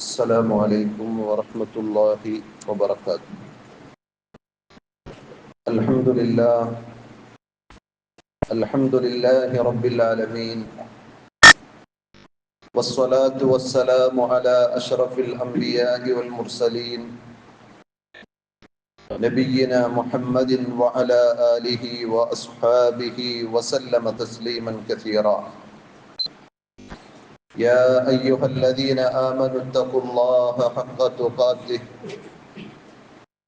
السلام عليكم ورحمة الله وبركاته. الحمد لله. الحمد لله رب العالمين. والصلاة والسلام على أشرف الأنبياء والمرسلين. نبينا محمد وعلى آله وأصحابه وسلم تسليما كثيرا. يا أيها الذين آمنوا اتقوا الله حق تقاته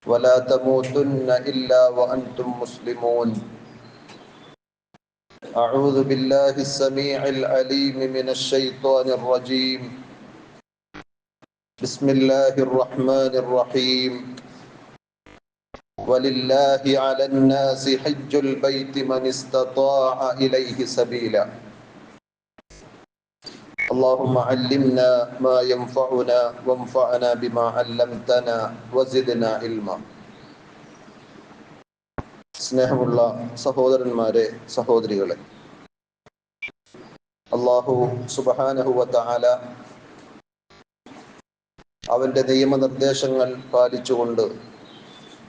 ولا تموتن إلا وأنتم مسلمون. أعوذ بالله السميع العليم من الشيطان الرجيم. بسم الله الرحمن الرحيم. ولله على الناس حج البيت من استطاع إليه سبيلا. اللهم علمنا ما ينفعنا وانفعنا بما علمتنا وزدنا علما സ്നേഹമുള്ള സഹോദരന്മാരെ സഹോദരികളെ അള്ളാഹു സുബാനഹുവത്ത ആല അവന്റെ നിയമനിർദ്ദേശങ്ങൾ പാലിച്ചുകൊണ്ട്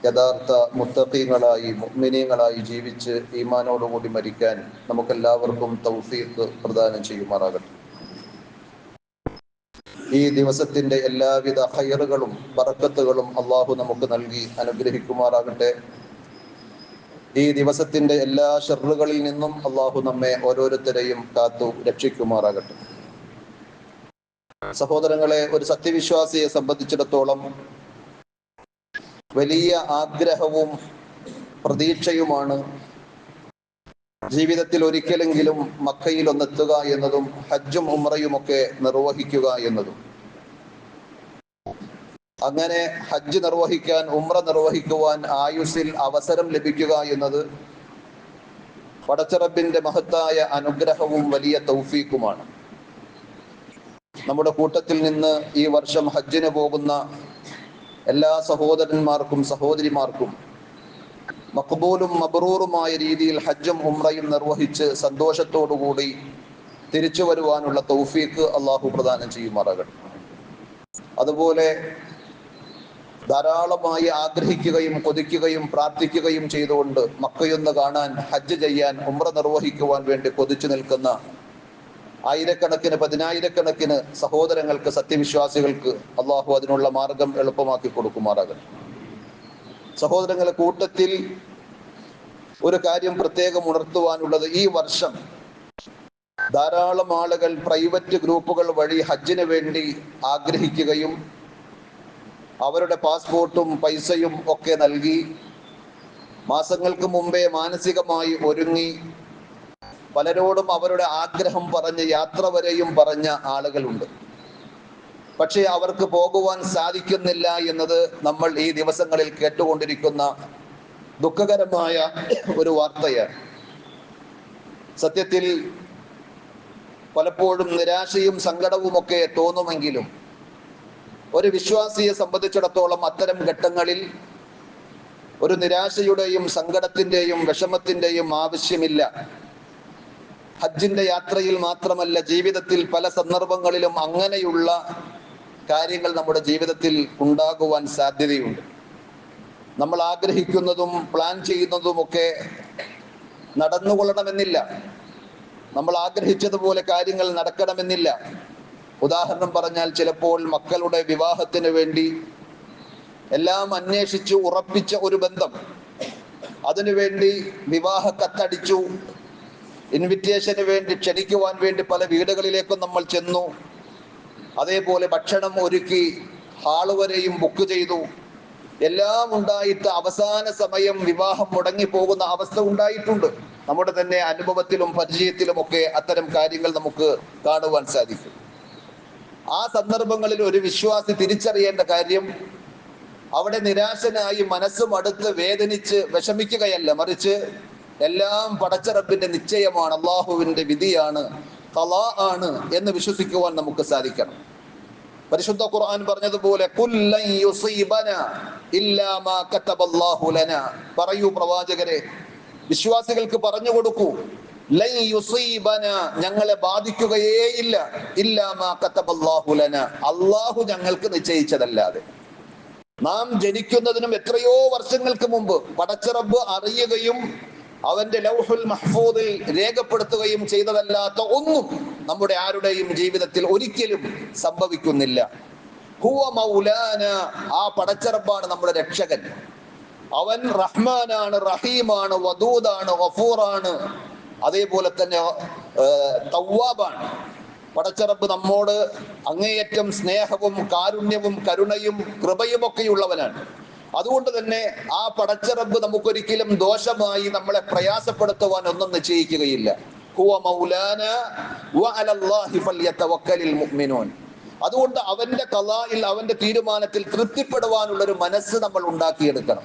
യഥാർത്ഥ മുത്തഖീങ്ങളായി മുഗ്മിനീങ്ങളായി ജീവിച്ച് ഈമാനോടുകൂടി മരിക്കാൻ നമുക്കെല്ലാവർക്കും തൗഫീഖ് പ്രദാനം ചെയ്യുമാറാകട്ടെ ഈ ദിവസത്തിന്റെ എല്ലാവിധ ഹയറുകളും ബറക്കത്തുകളും അള്ളാഹു നമുക്ക് നൽകി അനുഗ്രഹിക്കുമാറാകട്ടെ. ഈ ദിവസത്തിന്റെ എല്ലാ ഷെറുകളിൽ നിന്നും അള്ളാഹു നമ്മെ ഓരോരുത്തരെയും കാത്തു രക്ഷിക്കുമാറാകട്ടെ. സഹോദരങ്ങളെ ഒരു സത്യവിശ്വാസിയെ സംബന്ധിച്ചിടത്തോളം വലിയ ആഗ്രഹവും പ്രതീക്ഷയുമാണ് ജീവിതത്തിൽ ഒരിക്കലെങ്കിലും മക്കയിൽ ഒന്നെത്തുക എന്നതും ഹജ്ജും ഉമ്രയുമൊക്കെ നിർവഹിക്കുക എന്നതും. അങ്ങനെ ഹജ്ജ് നിർവഹിക്കാൻ ഉമ്ര നിർവഹിക്കുവാൻ ആയുസിൽ അവസരം ലഭിക്കുക എന്നത് പടച്ചറബിന്റെ മഹത്തായ അനുഗ്രഹവും വലിയ തൗഫീക്കുമാണ് നമ്മുടെ കൂട്ടത്തിൽ നിന്ന് ഈ വർഷം ഹജ്ജിന് പോകുന്ന എല്ലാ സഹോദരന്മാർക്കും സഹോദരിമാർക്കും മക്ബൂലും മബ്രൂറുമായ രീതിയിൽ ഹജ്ജും ഉംറയും നിർവഹിച്ച് സന്തോഷത്തോടുകൂടി തിരിച്ചു വരുവാനുള്ള തൗഫീഖ് അള്ളാഹു പ്രദാനം ചെയ്യുമാറാകട്ടെ. അതുപോലെ ധാരാളമായി ആഗ്രഹിക്കുകയും കൊതിക്കുകയും പ്രാർത്ഥിക്കുകയും ചെയ്തുകൊണ്ട് മക്കയൊന്ന് കാണാൻ ഹജ്ജ് ചെയ്യാൻ ഉംറ നിർവഹിക്കുവാൻ വേണ്ടി കൊതിച്ചു നിൽക്കുന്ന ആയിരക്കണക്കിന് പതിനായിരക്കണക്കിന് സഹോദരങ്ങൾക്ക് സത്യവിശ്വാസികൾക്ക് അള്ളാഹു അതിനുള്ള മാർഗം എളുപ്പമാക്കി കൊടുക്കുമാറാകട്ടെ. സഹോദരങ്ങളെ കൂട്ടത്തിൽ ഒരു കാര്യം പ്രത്യേകം ഉണർത്തുവാനുള്ളത് ഈ വർഷം ധാരാളം ആളുകൾ പ്രൈവറ്റ് ഗ്രൂപ്പുകൾ വഴി ഹജ്ജിന് വേണ്ടി ആഗ്രഹിക്കുകയും അവരുടെ പാസ്പോർട്ടും പൈസയും ഒക്കെ നൽകി മാസങ്ങൾക്ക് മുമ്പേ മാനസികമായി ഒരുങ്ങി പലരോടും അവരുടെ ആഗ്രഹം പറഞ്ഞ് യാത്ര വരെയും പറഞ്ഞ ആളുകളുണ്ട്. പക്ഷേ അവർക്ക് പോകുവാൻ സാധിക്കുന്നില്ല എന്നത് നമ്മൾ ഈ ദിവസങ്ങളിൽ കേട്ടുകൊണ്ടിരിക്കുന്ന ദുഃഖകരമായ ഒരു വാർത്തയാണ്. സത്യത്തിൽ പലപ്പോഴും നിരാശയും സങ്കടവും ഒക്കെ തോന്നുമെങ്കിലും ഒരു വിശ്വാസിയെ സംബന്ധിച്ചിടത്തോളം അത്തരം ഘട്ടങ്ങളിൽ ഒരു നിരാശയുടെയും സങ്കടത്തിന്റെയും വിഷമത്തിന്റെയും ആവശ്യമില്ല. ഹജ്ജിന്റെ യാത്രയിൽ മാത്രമല്ല ജീവിതത്തിൽ പല സന്ദർഭങ്ങളിലും അങ്ങനെയുള്ള കാര്യങ്ങൾ നമ്മുടെ ജീവിതത്തിൽ ഉണ്ടാകുവാൻ സാധ്യതയുണ്ട്. നമ്മൾ ആഗ്രഹിക്കുന്നതും പ്ലാൻ ചെയ്യുന്നതുമൊക്കെ നടന്നുകൊള്ളണമെന്നില്ല. നമ്മൾ ആഗ്രഹിച്ചതുപോലെ കാര്യങ്ങൾ നടക്കണമെന്നില്ല. ഉദാഹരണം പറഞ്ഞാൽ ചിലപ്പോൾ മക്കളുടെ വിവാഹത്തിന് വേണ്ടി എല്ലാം അന്വേഷിച്ച് ഉറപ്പിച്ച ഒരു ബന്ധം. അതിനുവേണ്ടി വിവാഹ കത്തടിച്ചു. ഇൻവിറ്റേഷന് വേണ്ടി ക്ഷണിക്കുവാൻ വേണ്ടി പല വീടുകളിലേക്കും നമ്മൾ ചെന്നു. അതേപോലെ ഭക്ഷണം ഒരുക്കി ഹാൾ വരെയും ബുക്ക് ചെയ്തു. എല്ലാം ഉണ്ടായിട്ട് അവസാന സമയം വിവാഹം മുടങ്ങി പോകുന്ന അവസ്ഥ ഉണ്ടായിട്ടുണ്ട്. നമ്മുടെ തന്നെ അനുഭവത്തിലും പരിചയത്തിലും ഒക്കെ അത്തരം കാര്യങ്ങൾ നമുക്ക് കാണുവാൻ സാധിക്കും. ആ സന്ദർഭങ്ങളിൽ ഒരു വിശ്വാസി തിരിച്ചറിയേണ്ട കാര്യം അവിടെ നിരാശനായി മനസ്സും അടുത്ത് വേദനിച്ച് വിഷമിക്കുകയല്ല. മറിച്ച് എല്ലാം പടച്ചറപ്പിന്റെ നിശ്ചയമാണ് അള്ളാഹുവിന്റെ വിധിയാണ്. കലാ ആണ് എന്ന് വിശ്വസിക്കുവാൻ നമുക്ക് സാധിക്കണം. പരിശുദ്ധ ഖുർആൻ പറഞ്ഞതുപോലെ. പറയൂ പ്രവാചകരെ വിശ്വാസികൾക്ക് പറഞ്ഞു കൊടുക്കൂ ഞങ്ങളെ ബാധിക്കുകയേ ഇല്ല. അള്ളാഹു ഞങ്ങൾക്ക് നിശ്ചയിച്ചതല്ലാതെ. നാം ജനിക്കുന്നതിനും എത്രയോ വർഷങ്ങൾക്ക് മുമ്പ് പടച്ചിറബ് അറിയുകയും അവന്റെ ലൗഹുൽ മഹ്ഫൂദിൽ രേഖപ്പെടുത്തുകയും ചെയ്തതല്ലാത്ത ഒന്നും നമ്മുടെ ആരുടെയും ജീവിതത്തിൽ ഒരിക്കലും സംഭവിക്കുന്നില്ല. ഹുവ മൗലാന ആ പടച്ചറപ്പാണ് നമ്മുടെ രക്ഷകൻ. അവൻ റഹ്മാനാണ് റഹീമാണ് വദൂദാണ് വഫൂറാണ് അതേപോലെ തന്നെ തവ്വാബാണ് പടച്ചറപ്പ് നമ്മോട് അങ്ങേയറ്റം സ്നേഹവും കാരുണ്യവും കരുണയും കൃപയുമൊക്കെയുള്ളവനാണ്. അതുകൊണ്ട് തന്നെ ആ പടച്ചിറമ്പ് നമുക്കൊരിക്കലും ദോഷമായി നമ്മളെ പ്രയാസപ്പെടുത്തുവാൻ ഒന്നും നിശ്ചയിക്കുകയില്ല. അതുകൊണ്ട് അവന്റെ കലായിൽ അവന്റെ തീരുമാനത്തിൽ തൃപ്തിപ്പെടുവാനുള്ള ഒരു മനസ്സ് നമ്മൾ ഉണ്ടാക്കിയെടുക്കണം.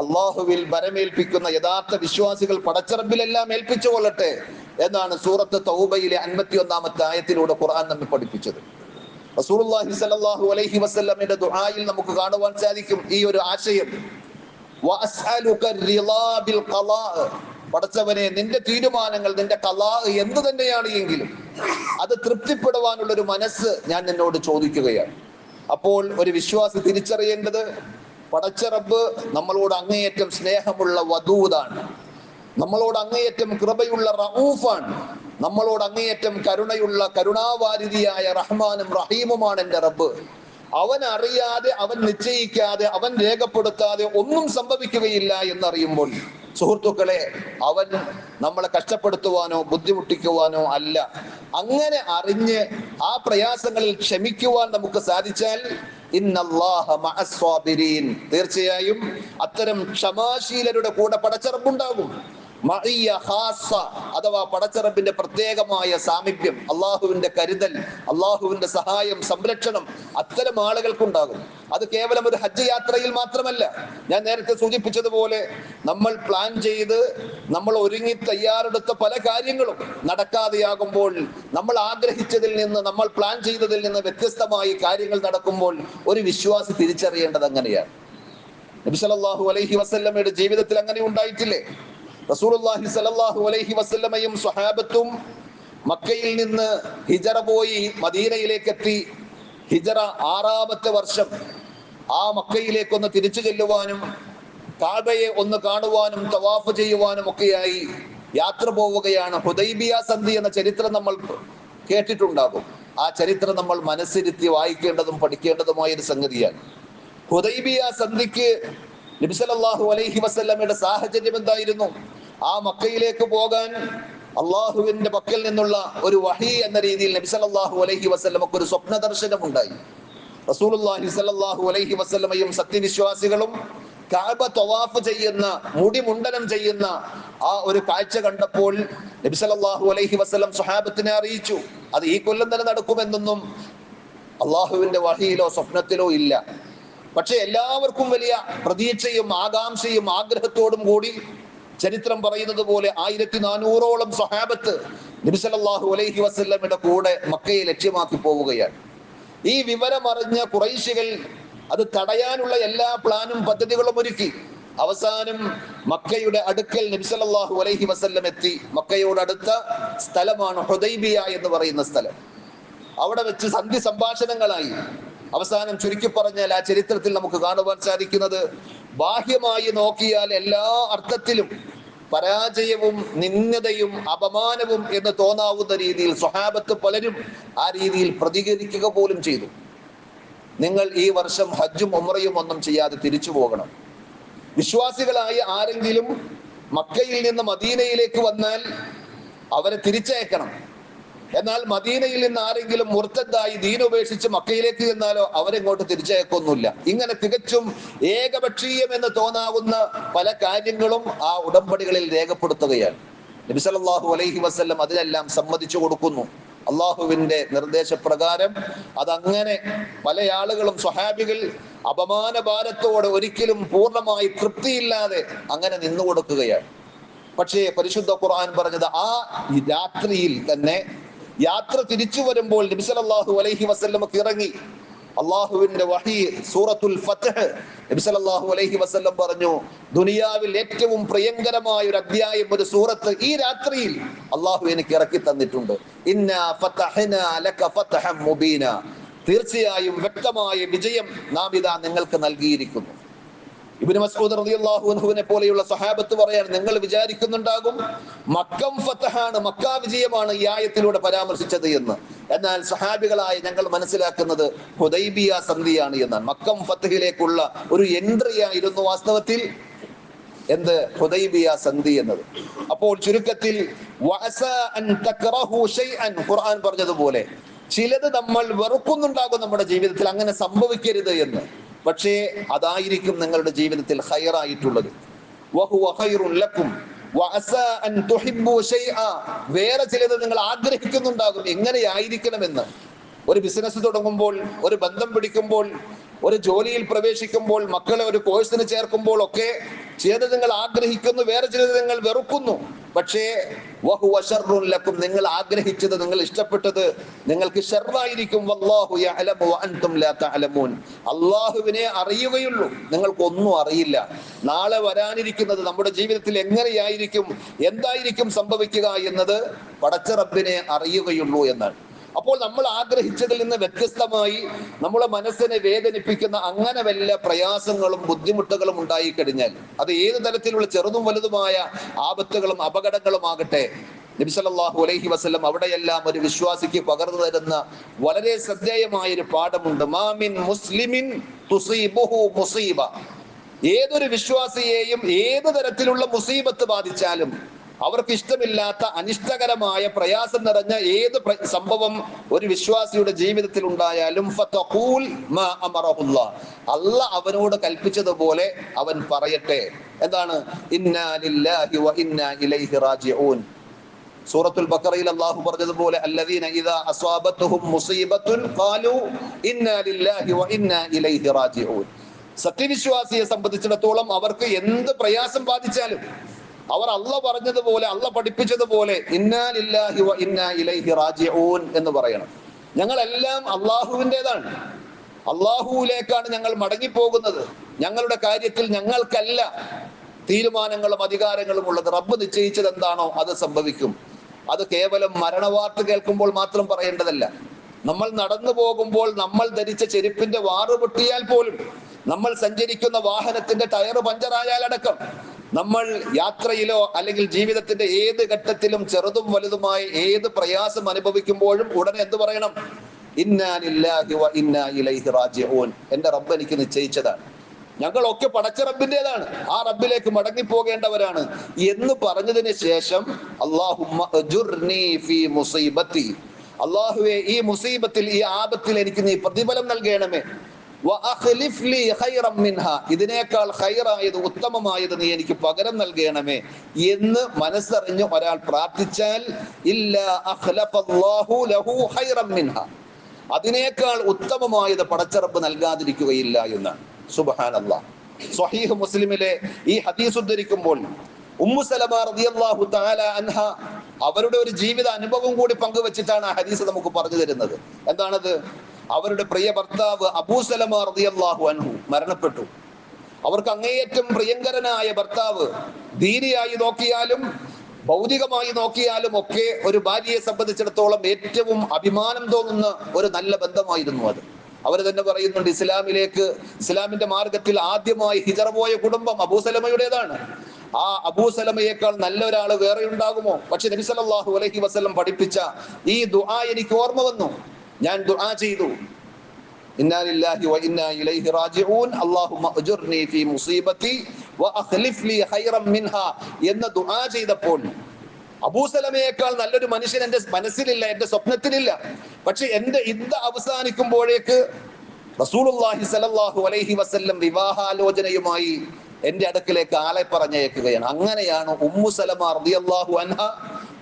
അള്ളാഹുവിൽ ഭരമേൽപ്പിക്കുന്ന യഥാർത്ഥ വിശ്വാസികൾ പടച്ചറബിലെല്ലാം ഏൽപ്പിച്ചു കൊള്ളട്ടെ എന്നാണ് സൂറത്ത് തൗബയിലെ അൻപത്തി ഒന്നാമത്തെ ആയത്തിലൂടെ ഖുർആൻ നമ്മെ പഠിപ്പിച്ചത്. റസൂലുള്ളാഹി സ്വല്ലല്ലാഹു അലൈഹി വസല്ലമയുടെ ദുആയിൽ നമുക്ക് കാണുവാൻ സാധിക്കും ഈ ഒരു ആശയം. പടച്ചവനെ നിന്റെ തീരുമാനങ്ങൾ നിന്റെ കലാ എന്ത് തന്നെയാണ് എങ്കിലും അത് തൃപ്തിപ്പെടുവാനുള്ള ഒരു മനസ്സ് ഞാൻ നിന്നോട് ചോദിക്കുകയാണ്. അപ്പോൾ ഒരു വിശ്വാസി തിരിച്ചറിയേണ്ടത് പടച്ചറബ് നമ്മളോട് അങ്ങേയറ്റം സ്നേഹമുള്ള വധൂതാണ് നമ്മളോട് അങ്ങേയറ്റം കൃപയുള്ള റഊഫാണ്. നമ്മളോട് അങ്ങേയറ്റം കരുണയുള്ള കരുണാവാരിതിയായ റഹ്മാനും റഹീമുമാണ് എന്റെ റബ്ബ്. അവൻ അറിയാതെ അവൻ നിശ്ചയിക്കാതെ അവൻ രേഖപ്പെടുത്താതെ ഒന്നും സംഭവിക്കുകയില്ല എന്നറിയുമ്പോൾ സുഹൃത്തുക്കളെ അവൻ നമ്മളെ കഷ്ടപ്പെടുത്തുവാനോ ബുദ്ധിമുട്ടിക്കുവാനോ അല്ല. അങ്ങനെ അറിഞ്ഞ് ആ പ്രയാസങ്ങളിൽ ക്ഷമിക്കുവാൻ നമുക്ക് സാധിച്ചാൽ തീർച്ചയായും അത്തരം ക്ഷമാശീലരുടെ കൂടെ പടച്ചറപ്പുണ്ടാകും അഥവാ പടച്ചറപ്പിന്റെ പ്രത്യേകമായ സാമീപ്യം അള്ളാഹുവിന്റെ കരുതൽ അള്ളാഹുവിന്റെ സഹായം സംരക്ഷണം അത്തരം ആളുകൾക്കുണ്ടാകും. അത് കേവലം ഒരു ഹജ്ജ് യാത്രയിൽ മാത്രമല്ല. ഞാൻ നേരത്തെ സൂചിപ്പിച്ചതുപോലെ നമ്മൾ പ്ലാൻ ചെയ്ത് നമ്മൾ ഒരുങ്ങി തയ്യാറെടുത്ത പല കാര്യങ്ങളും നടക്കാതെയാകുമ്പോൾ നമ്മൾ ആഗ്രഹിച്ചതിൽ നിന്ന് നമ്മൾ പ്ലാൻ ചെയ്തതിൽ നിന്ന് വ്യത്യസ്തമായി കാര്യങ്ങൾ നടക്കുമ്പോൾ ഒരു വിശ്വാസി തിരിച്ചറിയേണ്ടത് അങ്ങനെയാണ്. നബി സല്ലല്ലാഹു അലൈഹി വസല്ലമയുടെ ജീവിതത്തിൽ അങ്ങനെ ഉണ്ടായിട്ടില്ലേ? റസൂലുള്ളാഹി സ്വല്ലല്ലാഹു അലൈഹി വസല്ലമയും സ്വഹാബത്തും മക്കയിൽ നിന്ന് ഹിജറ പോയി മദീനയിലേക്ക് എത്തി ഹിജറ ആറാമത്തെ വർഷം ആ മക്കയിലേക്കൊന്ന് തിരിച്ചു ചെല്ലുവാനും കാബയെ ഒന്ന് കാണുവാനും തവാഫ് ചെയ്യുവാനും ഒക്കെയായി യാത്ര പോവുകയാണ്. ഹുദൈബിയ സന്ധി എന്ന ചരിത്രം നമ്മൾ കേട്ടിട്ടുണ്ടാകും. ആ ചരിത്രം നമ്മൾ മനസ്സിരുത്തി വായിക്കേണ്ടതും പഠിക്കേണ്ടതുമായ ഒരു സംഗതിയാണ്. ഹുദൈബിയ സന്ധിക്ക് നബിസലല്ലാഹു അലൈഹി വസല്ലമയുടെ സാഹചര്യം എന്തായിരുന്നു? ആ മക്കയിലേക്ക് പോകാൻ അള്ളാഹുവിന്റെ പക്കൽ നിന്നുള്ള ഒരു വഹി എന്ന രീതിയിൽ നബി സല്ലല്ലാഹു അലൈഹി വസല്ലമക്ക് ഒരു സ്വപ്ന ദർശനം ഉണ്ടായി റസൂലുള്ളാഹി സല്ലല്ലാഹു അലൈഹി വസല്ലമയും സത്യവിശ്വാസികളും കാബ തവാഫ് ചെയ്യുന്ന മുടി മുണ്ടനം ചെയ്യുന്ന ആ ഒരു കാഴ്ച കണ്ടപ്പോൾ നബി സല്ലല്ലാഹു അലൈഹി വസല്ലം സ്വഹാബത്തിനെ അറിയിച്ചു. അത് ഈ കൊല്ലം തന്നെ നടക്കുമെന്നൊന്നും അള്ളാഹുവിന്റെ വഹിയിലോ സ്വപ്നത്തിലോ ഇല്ല. പക്ഷെ എല്ലാവർക്കും വലിയ പ്രതീക്ഷയും ആകാംക്ഷയും ആഗ്രഹത്തോടും കൂടി ചരിത്രം പറയുന്നത് പോലെ ആയിരത്തി നാനൂറോളം സ്വഹാബത്ത് നബിസലല്ലാഹു അലൈഹി വസല്ലമയുടെ കൂടെ മക്കയെ ലക്ഷ്യമാക്കി പോവുകയാണ്. ഈ വിവരമറിഞ്ഞ കുറൈശികൾ അത് തടയാനുള്ള എല്ലാ പ്ലാനും പദ്ധതികളും ഒരുക്കി. അവസാനം മക്കയുടെ അടുക്കൽ നബിസലല്ലാഹു അലൈഹി വസല്ലം എത്തി. മക്കയോട് അടുത്ത സ്ഥലമാണ് ഹുദൈബിയ എന്ന് പറയുന്ന സ്ഥലം. അവിടെ വെച്ച് സന്ധി സംഭാഷണങ്ങളായി. അവസാനം ചുരുക്കി പറഞ്ഞാൽ ആ ചരിത്രത്തിൽ നമുക്ക് കാണുവാൻ സാധിക്കുന്നത് ബാഹ്യമായി നോക്കിയാൽ എല്ലാ അർത്ഥത്തിലും പരാജയവും നിന്ദതയും അപമാനവും എന്ന് തോന്നാവുന്ന രീതിയിൽ സ്വഹാബത്ത് പലരും ആ രീതിയിൽ പ്രതികരിക്കുക പോലും ചെയ്തു. നിങ്ങൾ ഈ വർഷം ഹജ്ജും ഉമ്രയും ഒന്നും ചെയ്യാതെ തിരിച്ചു പോകണം. വിശ്വാസികളായ ആരെങ്കിലും മക്കയിൽ നിന്ന് മദീനയിലേക്ക് വന്നാൽ അവരെ തിരിച്ചയക്കണം. എന്നാൽ മദീനയിൽ നിന്ന് ആരെങ്കിലും മുർത്തദ്ദായി ദീൻ ഉപേക്ഷിച്ച് മക്കയിലേക്ക് ചെന്നാലോ അവരെങ്ങോട്ട് തിരിച്ചയക്കൊന്നുമില്ല. ഇങ്ങനെ തികച്ചും ഏകപക്ഷീയം എന്ന് തോന്നാവുന്ന പല കാര്യങ്ങളും ആ ഉടമ്പടികളിൽ രേഖപ്പെടുത്തുകയാണ്. നബി സല്ലല്ലാഹു അലൈഹി വസല്ലം അതിനെല്ലാം സമ്മതിച്ചു കൊടുക്കുന്നു. അള്ളാഹുവിന്റെ നിർദ്ദേശപ്രകാരം അതങ്ങനെ പല ആളുകളും സ്വഹാബികൾ അപമാന ഭാരത്തോടെ ഒരിക്കലും പൂർണമായി തൃപ്തിയില്ലാതെ അങ്ങനെ നിന്നു കൊടുക്കുകയാണ് പക്ഷേ പരിശുദ്ധ ഖുർആൻ പറഞ്ഞത് ആ രാത്രിയിൽ തന്നെ യാത്ര തിരിച്ചു വരുമ്പോൾ നബി സല്ലല്ലാഹു അലൈഹി വസല്ലമക്ക് ഇറങ്ങി. അള്ളാഹുവിന്റെ വഹി സൂറത്തുൽ സല്ലല്ലാഹു അലൈഹി വസല്ലം പറഞ്ഞു ദുനിയാവിൽ ഏറ്റവും പ്രിയങ്കരമായ ഒരു അധ്യായം ഒരു സൂറത്ത് ഈ രാത്രിയിൽ അള്ളാഹു എനിക്ക് ഇറക്കി തന്നിട്ടുണ്ട്. തീർച്ചയായും വ്യക്തമായ വിജയം നാം ഇതാ നിങ്ങൾക്ക് നൽകിയിരിക്കുന്നു. ഇബ്നു മസ്ഊദ് റളിയല്ലാഹു അൻഹുവിനെ പോലെയുള്ള സഹാബത്ത് പറയാൻ നിങ്ങൾ വിചാരിക്കുന്നുണ്ടാകും മക്കം ഫത്തഹാണ് മക്ക വിജയമാണ് ഈ ആയത്തിലൂടെ പരാമർശിച്ചത് എന്ന്. എന്നാൽ സഹാബികളായ ഞങ്ങൾ മനസ്സിലാക്കുന്നത് ഹുദൈബിയ സന്ധിയാണ് എന്നാണ്. മക്കം ഫത്തഹിലേക്കുള്ള ഒരു എൻട്രി ആയിരുന്നു വാസ്തവത്തിൽ എന്ത്? ഹുദൈബിയ സന്ധി എന്നത്. അപ്പോൾ ചുരുക്കത്തിൽ ഖുർആൻ പറഞ്ഞതുപോലെ ചിലത് നമ്മൾ വെറുക്കുന്നുണ്ടാകും നമ്മുടെ ജീവിതത്തിൽ അങ്ങനെ സംഭവിക്കരുത് എന്ന്. പക്ഷേ അതായിരിക്കും നിങ്ങളുടെ ജീവിതത്തിൽ ഹയറായിട്ടുള്ളത് ലക്കും. വേറെ ചിലത് നിങ്ങൾ ആഗ്രഹിക്കുന്നുണ്ടാകും. എങ്ങനെയായിരിക്കണമെന്ന്. ഒരു ബിസിനസ് തുടങ്ങുമ്പോൾ ഒരു ബന്ധം പിടിക്കുമ്പോൾ ഒരു ജോലിയിൽ പ്രവേശിക്കുമ്പോൾ മക്കളെ ഒരു കോഴ്സിന് ചേർക്കുമ്പോൾ ഒക്കെ ചിലത് നിങ്ങൾ ആഗ്രഹിക്കുന്നു വേറെ ചിലത് നിങ്ങൾ വെറുക്കുന്നു. പക്ഷേ ലക്കും നിങ്ങൾ ആഗ്രഹിച്ചത് നിങ്ങൾ ഇഷ്ടപ്പെട്ടത് നിങ്ങൾക്ക് ഷെറായിരിക്കും അള്ളാഹുവിനെ അറിയുകയുള്ളൂ. നിങ്ങൾക്കൊന്നും അറിയില്ല. നാളെ വരാനിരിക്കുന്നത് നമ്മുടെ ജീവിതത്തിൽ എങ്ങനെയായിരിക്കും എന്തായിരിക്കും സംഭവിക്കുക എന്നത് പടച്ച റബ്ബിനെ അറിയുകയുള്ളൂ എന്നാണ്. അപ്പോൾ നമ്മൾ ആഗ്രഹിച്ചതിൽ നിന്ന് വ്യത്യസ്തമായി നമ്മളെ മനസ്സിനെ വേദനിപ്പിക്കുന്ന അങ്ങനെ വല്ല പ്രയാസങ്ങളും ബുദ്ധിമുട്ടുകളും ഉണ്ടായി കഴിഞ്ഞാൽ അത് ഏത് തരത്തിലുള്ള ചെറുതും വലുതുമായ ആപത്തുകളും അപകടങ്ങളും ആകട്ടെ നബി സല്ലല്ലാഹു അലൈഹി വസ്ലം അവിടെയെല്ലാം ഒരു വിശ്വാസിക്ക് പകർന്നു തരുന്ന വളരെ ശ്രദ്ധേയമായ ഒരു പാഠമുണ്ട് മാമിൻ മുസ്ലിമിൻ മുസീബ. ഏതൊരു വിശ്വാസിയെയും ഏത് തരത്തിലുള്ള മുസീബത്ത് ബാധിച്ചാലും അവർക്ക് ഇഷ്ടമില്ലാത്ത അനിഷ്ടകരമായ പ്രയാസം നിറഞ്ഞ ഏത് സംഭവം ഒരു വിശ്വാസിയുടെ ജീവിതത്തിൽ ഉണ്ടായാലും. അല്ല അവനോട് കൽപ്പിച്ചതുപോലെ അവൻ പറയട്ടെ. എന്താണ്? സൂറത്തുൽ ബക്കറയിൽ അള്ളാഹു പറഞ്ഞതുപോലെ ഇദാ ഖാലു വ ഇലൈഹി റാജിഊൻ. സത്യവിശ്വാസിയെ സംബന്ധിച്ചിടത്തോളം അവർക്ക് എന്ത് പ്രയാസം ബാധിച്ചാലും അവർ അള്ള പറഞ്ഞതുപോലെ അള്ള പഠിപ്പിച്ചതുപോലെ ഇലൈഹി റാജിഊൻ എന്ന് പറയണം. ഞങ്ങളെല്ലാം അള്ളാഹുവിന്റെതാണ്. അള്ളാഹുവിലേക്കാണ് ഞങ്ങൾ മടങ്ങിപ്പോകുന്നത്. ഞങ്ങളുടെ കാര്യത്തിൽ ഞങ്ങൾക്കല്ല തീരുമാനങ്ങളും അധികാരങ്ങളും ഉള്ളത്. റബ്ബ് നിശ്ചയിച്ചത് എന്താണോ അത് സംഭവിക്കും. അത് കേവലം മരണവാർത്ത കേൾക്കുമ്പോൾ മാത്രം പറയേണ്ടതല്ല. നമ്മൾ നടന്നു പോകുമ്പോൾ നമ്മൾ ധരിച്ച ചെരുപ്പിന്റെ വാറ് പൊട്ടിയാൽ പോലും നമ്മൾ സഞ്ചരിക്കുന്ന വാഹനത്തിന്റെ ടയർ പഞ്ചറായാലടക്കം നമ്മൾ യാത്രയിലോ അല്ലെങ്കിൽ ജീവിതത്തിന്റെ ഏത് ഘട്ടത്തിലും ചെറുതും വലുതുമായി ഏത് പ്രയാസം അനുഭവിക്കുമ്പോഴും ഉടനെ എന്ത് പറയണം? എന്റെ റബ്ബ് എനിക്ക് നിശ്ചയിച്ചതാണ്. ഞങ്ങളൊക്കെ പടച്ച റബ്ബിന്റെതാണ് ആ റബ്ബിലേക്ക് മടങ്ങി പോകേണ്ടവരാണ് എന്ന് പറഞ്ഞതിന് ശേഷം അള്ളാഹു അള്ളാഹുവെ ഈ മുസീബത്തിൽ ഈ ആപത്തിൽ എനിക്ക് നീ പ്രതിഫലം നൽകണമേ. ഇതിനേക്കാൾ ഹൈറായത് ഉത്തമമായത് നീ എനിക്ക് പകരം നൽകണമേ എന്ന് മനസ്സറിഞ്ഞ് ഒരാൾ പ്രാർത്ഥിച്ചാൽ അതിനേക്കാൾ ഉത്തമമായത് പടച്ചറപ്പ് നൽകാതിരിക്കുകയില്ല എന്നാണ് സുബഹാനല്ലാ സ്വഹീഹ് മുസ്ലിമിലെ ഈ ഹദീസ് ഉദ്ധരിക്കുമ്പോൾ ഉമ്മു സലമ റളിയല്ലാഹു തആല അൻഹ അവരുടെ ഒരു ജീവിത അനുഭവം കൂടി പങ്കുവച്ചിട്ടാണ് ആ ഹദീസ് നമുക്ക് പറഞ്ഞു തരുന്നത്. എന്താണത്? അവരുടെ പ്രിയ ഭർത്താവ് അബൂസലമ റളിയല്ലാഹു അൻഹു മരണപ്പെട്ടു. അവർക്ക് അങ്ങേയറ്റം പ്രിയങ്കരനായ ഭർത്താവ് ദീനിയായി നോക്കിയാലും ഭൗതികമായി നോക്കിയാലും ഒക്കെ ഒരു ഭാര്യയെ സംബന്ധിച്ചിടത്തോളം ഏറ്റവും അഭിമാനം തോന്നുന്ന ഒരു നല്ല ബന്ധമായിരുന്നു അത്. അവർ തന്നെ പറയുന്നുണ്ട് ഇസ്ലാമിലേക്ക് ഇസ്ലാമിന്റെ മാർഗത്തിൽ ആദ്യമായി ഹിജറ പോയ കുടുംബം അബൂസലമയുടേതാണ് ആ അബൂസലമയേക്കാൾ നല്ല ഒരാൾ വേറെ ഉണ്ടാകുമോ പക്ഷെ നബി അലഹി വസ്ലം പഠിപ്പിച്ച ഈ ദുആ എനിക്ക് ഓർമ്മ വന്നു. ഞാൻ ദുആ ചെയ്തു. ഇന്നാ ലില്ലാഹി വ ഇലൈഹി റാജിഊൻ. അല്ലാഹുമ്മ അജുർനി ഫീ മുസീബത്തി വ അഖ്ലിഫ് ലി ഖൈറൻ മിൻഹാ. എന്ന് ദുആ ചെയ്തപ്പോൾ അബൂസലമയേക്കാൾ നല്ലൊരു മനുഷ്യൻ എന്റെ മനസ്സിലില്ല എന്റെ സ്വപ്നത്തിലില്ല. പക്ഷെ എന്റെ ഇദ്ദ അവസാനിക്കുമ്പോഴേക്ക് റസൂലുള്ളാഹി സ്വല്ലല്ലാഹു അലൈഹി വസല്ലം വിവാഹാലോചനയുമായി എന്റെ അടുക്കിലേക്ക് ആളെ പറഞ്ഞയക്കുകയാണ്. അങ്ങനെയാണ് ഉമ്മു സലമ റളിയല്ലാഹു അൻഹ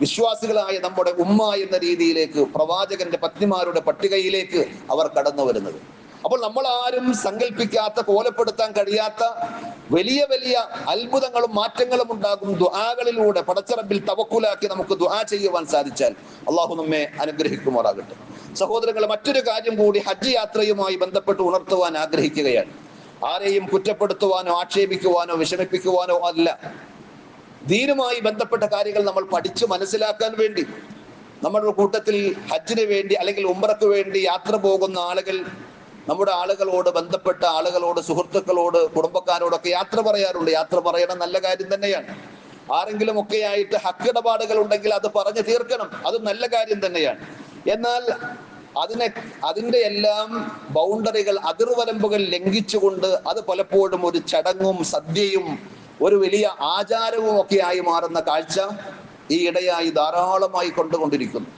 വിശ്വാസികളായ നമ്മുടെ ഉമ്മ എന്ന രീതിയിലേക്ക് പ്രവാചകന്റെ പത്നിമാരുടെ പട്ടികയിലേക്ക് അവർ കടന്നു വരുന്നത്. അപ്പോൾ നമ്മൾ ആരും സങ്കല്പിക്കാത്ത കോലപ്പെടുത്താൻ കഴിയാത്ത വലിയ വലിയ അത്ഭുതങ്ങളും മാറ്റങ്ങളും ഉണ്ടാകും ദുആകളിലൂടെ പടച്ചറബിൽ തവക്കുലാക്കി നമുക്ക് ദുആ ചെയ്യുവാൻ സാധിച്ചാൽ അള്ളാഹു നമ്മെ അനുഗ്രഹിക്കുമാറാകട്ടെ. സഹോദരങ്ങൾ മറ്റൊരു കാര്യം കൂടി ഹജ്ജ് യാത്രയുമായി ബന്ധപ്പെട്ട് ഉണർത്തുവാൻ ആഗ്രഹിക്കുകയാണ്. ആരെയും കുറ്റപ്പെടുത്തുവാനോ ആക്ഷേപിക്കുവാനോ വിഷമിപ്പിക്കുവാനോ അല്ല. ദീനുമായി ബന്ധപ്പെട്ട കാര്യങ്ങൾ നമ്മൾ പഠിച്ചു മനസ്സിലാക്കാൻ വേണ്ടി നമ്മുടെ കൂട്ടത്തിൽ ഹജ്ജിന് വേണ്ടി അല്ലെങ്കിൽ ഉംറക്ക് വേണ്ടി യാത്ര പോകുന്ന ആളുകൾ നമ്മുടെ ആളുകളോട് ബന്ധപ്പെട്ട ആളുകളോട് സുഹൃത്തുക്കളോട് കുടുംബക്കാരോടൊക്കെ യാത്ര പറയാറുണ്ട്. യാത്ര പറയണം നല്ല കാര്യം തന്നെയാണ്. ആരെങ്കിലും ഒക്കെ ആയിട്ട് ഹക്കിടപാടുകൾ ഉണ്ടെങ്കിൽ അത് പറഞ്ഞു തീർക്കണം. അത് നല്ല കാര്യം തന്നെയാണ്. എന്നാൽ അതിനെ അതിന്റെ എല്ലാം ബൗണ്ടറികൾ അതിർവരമ്പുകൾ ലംഘിച്ചുകൊണ്ട് അത് പലപ്പോഴും ഒരു ചടങ്ങും സദ്യയും ഒരു വലിയ ആചാരവും ഒക്കെ ആയി മാറുന്ന കാഴ്ച ഈ ഇടയായി ധാരാളമായി കൊണ്ടുകൊണ്ടിരിക്കുന്നു.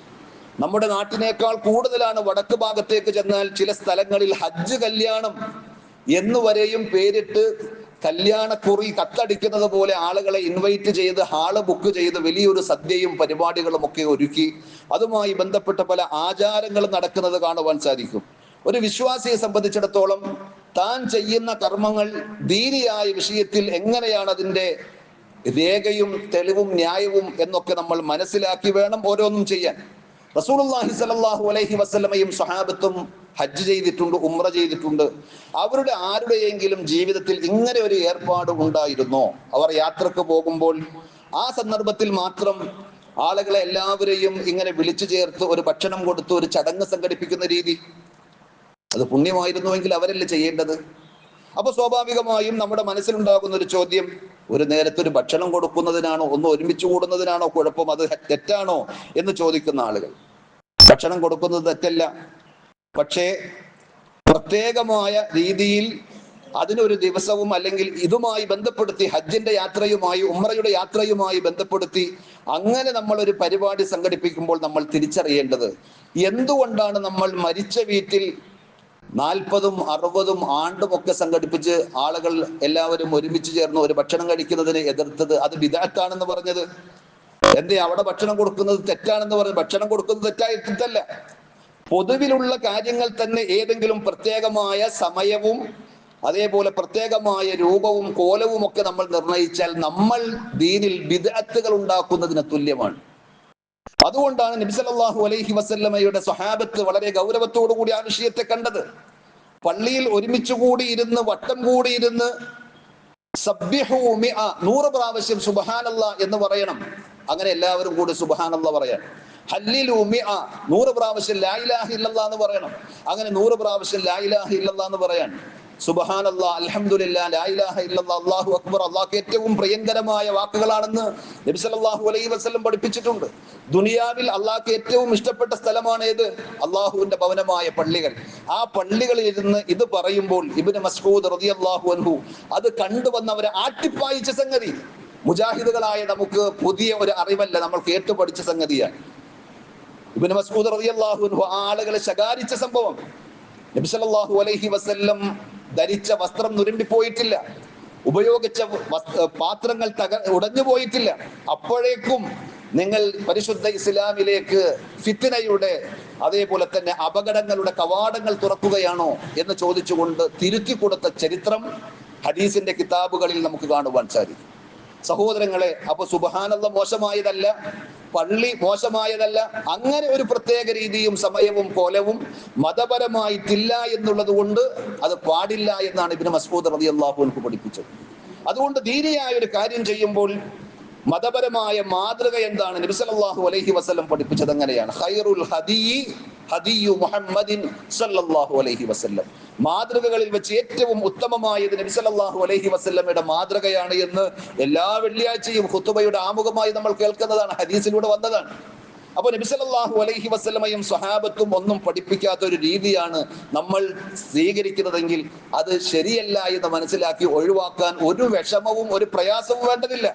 നമ്മുടെ നാട്ടിനേക്കാൾ കൂടുതലാണ് വടക്ക് ഭാഗത്തേക്ക് ചെന്നാൽ ചില സ്ഥലങ്ങളിൽ ഹജ്ജ് കല്യാണം എന്നുവരെയും പേരിട്ട് കല്യാണക്കുറി കത്തടിക്കുന്നത് പോലെ ആളുകളെ ഇൻവൈറ്റ് ചെയ്ത് ഹാൾ ബുക്ക് ചെയ്ത് വലിയൊരു സദ്യയും പരിപാടികളും ഒക്കെ ഒരുക്കി. അതുമായി ബന്ധപ്പെട്ട പല ആചാരങ്ങളും നടക്കുന്നത് കാണുവാൻ സാധിക്കും. ഒരു വിശ്വാസിയെ സംബന്ധിച്ചിടത്തോളം താൻ ചെയ്യുന്ന കർമ്മങ്ങൾ ദീനിയായ വിഷയത്തിൽ എങ്ങനെയാണ് അതിന്റെ രേഖയും തെളിവും ന്യായവും എന്നൊക്കെ നമ്മൾ മനസ്സിലാക്കി വേണം ഓരോന്നും ചെയ്യാൻ. റസൂൽ അലൈഹി വസല്ലമയും സ്വഹാബത്തും ഹജ്ജ് ചെയ്തിട്ടുണ്ട് ഉമ്ര ചെയ്തിട്ടുണ്ട്. അവരുടെ ആരുടെയെങ്കിലും ജീവിതത്തിൽ ഇങ്ങനെ ഒരു ഏർപ്പാട് ഉണ്ടായിരുന്നോ? അവർ യാത്രയ്ക്ക് പോകുമ്പോൾ ആ സന്ദർഭത്തിൽ മാത്രം ആളുകളെ എല്ലാവരെയും ഇങ്ങനെ വിളിച്ചു ചേർത്ത് ഒരു ഭക്ഷണം കൊടുത്ത് ഒരു ചടങ്ങ് സംഘടിപ്പിക്കുന്ന രീതി. അത് പുണ്യമായിരുന്നുവെങ്കിൽ അവരല്ലേ ചെയ്യേണ്ടത്? അപ്പൊ സ്വാഭാവികമായും നമ്മുടെ മനസ്സിലുണ്ടാകുന്ന ഒരു ചോദ്യം ഒരു നേരത്തെ ഒരു ഭക്ഷണം കൊടുക്കുന്നതിനാണോ ഒന്ന് ഒരുമിച്ച് കൂടുന്നതിനാണോ കുഴപ്പം അത് തെറ്റാണോ എന്ന് ചോദിക്കുന്ന ആളുകൾ. ഭക്ഷണം കൊടുക്കുന്നത് തെറ്റല്ല. പക്ഷേ പ്രത്യേകമായ രീതിയിൽ അതിനൊരു ദിവസവും അല്ലെങ്കിൽ ഇതുമായി ബന്ധപ്പെടുത്തി ഹജ്ജിന്റെ യാത്രയുമായി ഉമ്രയുടെ യാത്രയുമായി ബന്ധപ്പെടുത്തി അങ്ങനെ നമ്മൾ ഒരു പരിപാടി സംഘടിപ്പിക്കുമ്പോൾ നമ്മൾ തിരിച്ചറിയേണ്ടത് എന്തുകൊണ്ടാണ് നമ്മൾ മരിച്ച വീട്ടിൽ നാൽപ്പതും അറുപതും ആണ്ടും ഒക്കെ സംഘടിപ്പിച്ച് ആളുകൾ എല്ലാവരും ഒരുമിച്ച് ചേർന്ന് ഒരു ഭക്ഷണം കഴിക്കുന്നതിനെ എതിർത്തത് അത് വിദാത്താണെന്ന് പറഞ്ഞത്? എന്തേ അവിടെ ഭക്ഷണം കൊടുക്കുന്നത് തെറ്റാണെന്ന് പറഞ്ഞു ഭക്ഷണം കൊടുക്കുന്നത് തെറ്റായിട്ടല്ല. പൊതുവിലുള്ള കാര്യങ്ങൾ തന്നെ ഏതെങ്കിലും പ്രത്യേകമായ സമയവും അതേപോലെ പ്രത്യേകമായ രൂപവും കോലവും ഒക്കെ നമ്മൾ നിർണയിച്ചാൽ നമ്മൾ ദീനിൽ വിദഗ്ധകൾ ഉണ്ടാക്കുന്നതിന് തുല്യമാണ്. അതുകൊണ്ടാണ് നബി സല്ലല്ലാഹു അലൈഹി വസല്ലമയുടെ സ്വഹാബത്ത് വളരെ ഗൗരവത്തോടു കൂടി ആ വിഷയത്തെ കണ്ടത്. പള്ളിയിൽ ഒരുമിച്ച് കൂടിയിരുന്ന് വട്ടം കൂടിയിരുന്ന് നൂറ് പ്രാവശ്യം സുബഹാനല്ല എന്ന് പറയണം. അങ്ങനെ എല്ലാവരും കൂടി സുബഹാനല്ല മിഅ നൂറ് പ്രാവശ്യം ലാ ഇലാഹ ഇല്ലല്ലാ എന്ന് പറയണം. അങ്ങനെ നൂറ് പ്രാവശ്യം ലാ ഇലാഹ ഇല്ലല്ലാ എന്ന് പറയാൻ. സുബഹാനല്ലാ അല്ലാ ലാ ഇലാഹ ഇല്ലല്ലാ അല്ലാഹു അക്ബർ. അള്ളാഹ് ഏറ്റവും പ്രിയങ്കരമായ വാക്കുകളാണെന്ന് നബി സല്ലല്ലാഹു അലൈഹി വസല്ലം പഠിപ്പിച്ചിട്ടുണ്ട്. ദുനിയാവിൽ അള്ളാഹ്ക്ക് ഏറ്റവും ഇഷ്ടപ്പെട്ട സ്ഥലമാണ് ഏത് അള്ളാഹുവിന്റെ ഭവനമായ പള്ളികൾ. ആ പള്ളികളിൽ ഇരുന്ന് ഇത് പറയുമ്പോൾ ഇബ്നു റതി റളിയല്ലാഹു അൻഹു അത് കണ്ടുവന്നവരെ ആട്ടിപ്പായിച്ച സംഗതി. മുജാഹിദുകളായ നമുക്ക് പുതിയ ഒരു അറിവല്ല നമ്മൾ കേട്ടു പഠിച്ച സംഗതിയാണ്. ഇബ്നു അൻഹു ആളുകളെ ശകാരിച്ച സംഭവം. നബി സല്ലല്ലാഹു അലൈഹി വസല്ലം ധരിച്ച വസ്ത്രം നുരുമ്പിപ്പോയിട്ടില്ല. ഉപയോഗിച്ച പാത്രങ്ങൾ തക ഉടഞ്ഞു പോയിട്ടില്ല. അപ്പോഴേക്കും നിങ്ങൾ പരിശുദ്ധ ഇസ്ലാമിലേക്ക് ഫിത്തിനയുടെ അതേപോലെ തന്നെ അപകടങ്ങളുടെ കവാടങ്ങൾ തുറക്കുകയാണോ എന്ന് ചോദിച്ചുകൊണ്ട് തിരുത്തി കൊടുത്ത ചരിത്രം ഹദീസിന്റെ കിതാബുകളിൽ നമുക്ക് കാണുവാൻ സാധിക്കും. സഹോദരങ്ങളെ അപ്പൊ സുബഹാനന്ദ മോശമായതല്ല പള്ളി മോശമായതല്ല അങ്ങനെ ഒരു പ്രത്യേക രീതിയും സമയവും കോലവും മതപരമായിട്ടില്ല എന്നുള്ളത് കൊണ്ട് അത് പാടില്ല എന്നാണ് ഇബിന് മസ്ബൂദ് റതി അള്ളാഹുവിനക്ക് പഠിപ്പിച്ചത്. അതുകൊണ്ട് ദീനിയായ ഒരു കാര്യം ചെയ്യുമ്പോൾ മതപരമായ മാതൃക എന്താണ്? നബിസലാഹു അലൈഹി വസല്ലം പഠിപ്പിച്ചത് അങ്ങനെയാണ്. ഹൈറുൽ ഹദിയി ഹദിയു മുഹമ്മദിൻ സല്ലല്ലാഹു അലൈഹി വസല്ലം. മാതൃകകളിൽ വെച്ച് ഏറ്റവും ഉത്തമമായത് നബി സല്ലല്ലാഹു അലൈഹി വസല്ലമയുടെ മാതൃകയാണ് എന്ന് എല്ലാ വെള്ളിയാഴ്ചയും ഖുത്തുബയുടെ ആമുഖമായി നമ്മൾ കേൾക്കുന്നതാണ് ഹദീസിലൂടെ വന്നതാണ്. അപ്പൊ നബിസലാഹു അലൈഹി വസല്ലമയും സ്വഹാബത്തും ഒന്നും പഠിപ്പിക്കാത്ത ഒരു രീതിയാണ് നമ്മൾ സ്വീകരിക്കുന്നതെങ്കിൽ അത് ശരിയല്ല എന്ന് മനസ്സിലാക്കി ഒഴിവാക്കാൻ ഒരു വിഷമവും ഒരു പ്രയാസവും വേണ്ടതില്ല.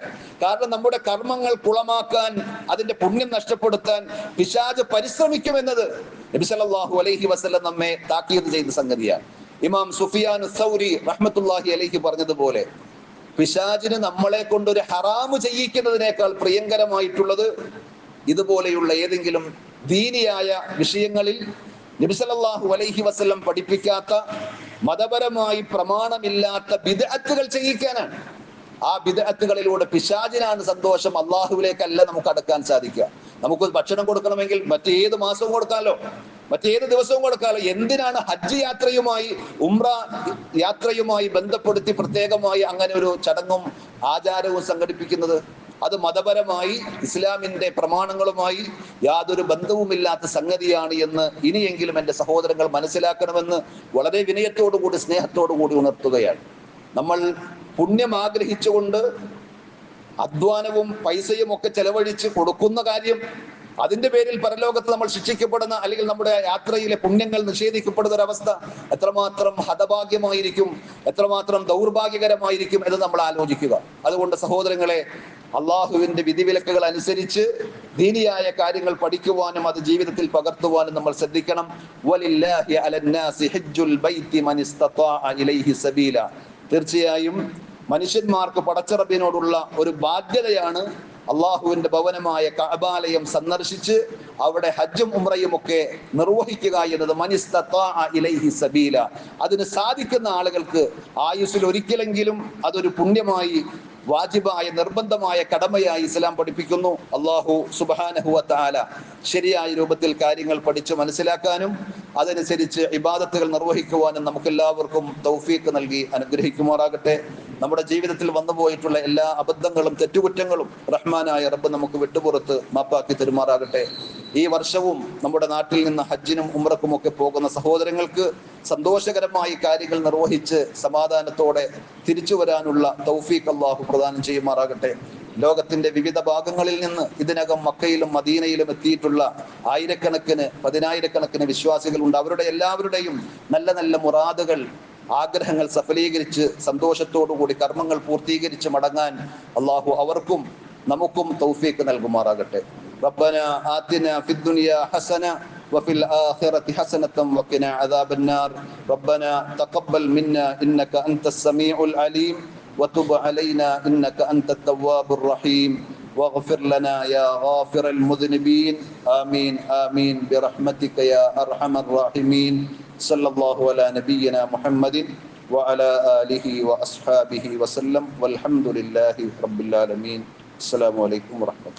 കാരണം നമ്മുടെ കർമ്മങ്ങൾ കുളമാക്കാൻ അതിന്റെ പുണ്യം നഷ്ടപ്പെടുത്താൻ പിശാജ് പരിശ്രമിക്കുമെന്നത് നബി സല്ലല്ലാഹു അലൈഹി വസ്ലം നമ്മെ താക്കീത് ചെയ്ത സംഗതിയാണ്. ഇമാം സുഫിയാൻ സൗരി റഹ്മത്തുല്ലാഹി അലൈഹി പറഞ്ഞതുപോലെ പിശാജിന് നമ്മളെ കൊണ്ടൊരു ഹറാമ് ചെയ്യിക്കുന്നതിനേക്കാൾ പ്രിയങ്കരമായിട്ടുള്ളത് ഇതുപോലെയുള്ള ഏതെങ്കിലും ദീനിയായ വിഷയങ്ങളിൽ നബിസലല്ലാഹു അലൈഹി വസല്ലം പഠിപ്പിക്കാത്ത മതപരമായി പ്രമാണമില്ലാത്ത ബിദഅത്തുകൾ ചെയ്യിക്കാനാണ്. ആ ബിദഅത്തുകളിലൂടെ പിശാചിനാണ് സന്തോഷം അള്ളാഹുവിലേക്കല്ല നമുക്ക് അടക്കാൻ സാധിക്കുക. നമുക്ക് ഭക്ഷണം കൊടുക്കണമെങ്കിൽ മറ്റേത് മാസവും കൊടുക്കാമല്ലോ മറ്റേത് ദിവസവും കൊടുക്കാമല്ലോ എന്തിനാണ് ഹജ്ജ് യാത്രയുമായി ഉംറ യാത്രയുമായി ബന്ധപ്പെടുത്തി പ്രത്യേകമായി അങ്ങനെ ഒരു ചടങ്ങും ആചാരവും സംഘടിപ്പിക്കുന്നത്? അത് മതപരമായി ഇസ്ലാമിന്റെ പ്രമാണങ്ങളുമായി യാതൊരു ബന്ധവുമില്ലാത്ത സംഗതിയാണ് എന്ന് ഇനിയെങ്കിലും എന്റെ സഹോദരങ്ങൾ മനസ്സിലാക്കണമെന്ന് വളരെ വിനയത്തോടുകൂടി സ്നേഹത്തോടുകൂടി ഉണർത്തുകയാണ്. നമ്മൾ പുണ്യം ആഗ്രഹിച്ചുകൊണ്ട് അധ്വാനവും പൈസയും ഒക്കെ ചെലവഴിച്ച് കൊടുക്കുന്ന കാര്യം അതിന്റെ പേരിൽ പരലോകത്ത് നമ്മൾ ശിക്ഷിക്കപ്പെടുന്ന അല്ലെങ്കിൽ നമ്മുടെ യാത്രയിലെ പുണ്യങ്ങൾ നിഷേധിക്കപ്പെടുന്ന ഒരവസ്ഥ എത്രമാത്രം ഹതഭാഗ്യമായിരിക്കും എത്രമാത്രം ദൗർഭാഗ്യകരമായിരിക്കും എന്ന് നമ്മൾ ആലോചിക്കുക. അതുകൊണ്ട് സഹോദരങ്ങളെ അള്ളാഹുവിന്റെ വിധിവിലക്കുകൾ അനുസരിച്ച് ദീനിയായ കാര്യങ്ങൾ പഠിക്കുവാനും അത് ജീവിതത്തിൽ പകർത്തുവാനും നമ്മൾ ശ്രദ്ധിക്കണം. തീർച്ചയായും മനുഷ്യന്മാർക്ക് പടച്ചറബിനോടുള്ള ഒരു ബാധ്യതയാണ് അള്ളാഹുവിന്റെ ഭവനമായ കഅബാലയം സന്ദർശിച്ച് അവിടെ ഹജ്ജും ഉംറയും ഒക്കെ നിർവഹിക്കുക എന്നത് ഇലൈഹി സബീല. അതിന് സാധിക്കുന്ന ആളുകൾക്ക് ആയുസ്സിൽ ഒരിക്കലെങ്കിലും അതൊരു പുണ്യമായി വാജിബായ നിർബന്ധമായ കടമയായി ഇസ്ലാം പഠിപ്പിക്കുന്നു. അള്ളാഹു സുബാനഹുവ താല ശരിയായ രൂപത്തിൽ കാര്യങ്ങൾ പഠിച്ച് മനസ്സിലാക്കാനും അതനുസരിച്ച് ഇബാദത്തുകൾ നിർവഹിക്കുവാനും നമുക്കെല്ലാവർക്കും തൗഫീക്ക് നൽകി അനുഗ്രഹിക്കുമാറാകട്ടെ. നമ്മുടെ ജീവിതത്തിൽ വന്നുപോയിട്ടുള്ള എല്ലാ അബദ്ധങ്ങളും തെറ്റുകുറ്റങ്ങളും റഹ്മാനായ റബ്ബ് നമുക്ക് വിട്ടുപുറത്ത് മാപ്പാക്കി തെരുമാറാകട്ടെ. ഈ വർഷവും നമ്മുടെ നാട്ടിൽ നിന്ന് ഹജ്ജിനും ഉമ്രക്കും ഒക്കെ പോകുന്ന സഹോദരങ്ങൾക്ക് സന്തോഷകരമായി കാര്യങ്ങൾ നിർവഹിച്ച് സമാധാനത്തോടെ തിരിച്ചു വരാനുള്ള തൗഫീഖ് അള്ളാഹു പ്രദാനം ചെയ്യുമാറാകട്ടെ. ലോകത്തിന്റെ വിവിധ ഭാഗങ്ങളിൽ നിന്ന് ഇതിനകം മക്കയിലും മദീനയിലും എത്തിയിട്ടുള്ള ആയിരക്കണക്കിന് പതിനായിരക്കണക്കിന് വിശ്വാസികളുണ്ട്. അവരുടെ എല്ലാവരുടെയും നല്ല നല്ല മുറാദുകൾ ആഗ്രഹങ്ങൾ സഫലീകരിച്ച് സന്തോഷത്തോടുകൂടി കർമ്മങ്ങൾ പൂർത്തീകരിച്ച് മടങ്ങാൻ അള്ളാഹു അവർക്കും നമുക്കും തൗഫീക്ക് നൽകുമാറാകട്ടെ. ربنا آتنا في الدنيا حسنة وفي الآخرة حسنة وقنا عذاب النار. ربنا تقبل منا إنك أنت السميع العليم وتب علينا إنك أنت التواب الرحيم. واغفر لنا يا غافر المذنبين. آمين آمين. برحمتك يا أرحم الراحمين. صلى الله على نبينا محمد وعلى آله وأصحابه وسلم. والحمد لله رب العالمين. السلام عليكم ورحمة الله.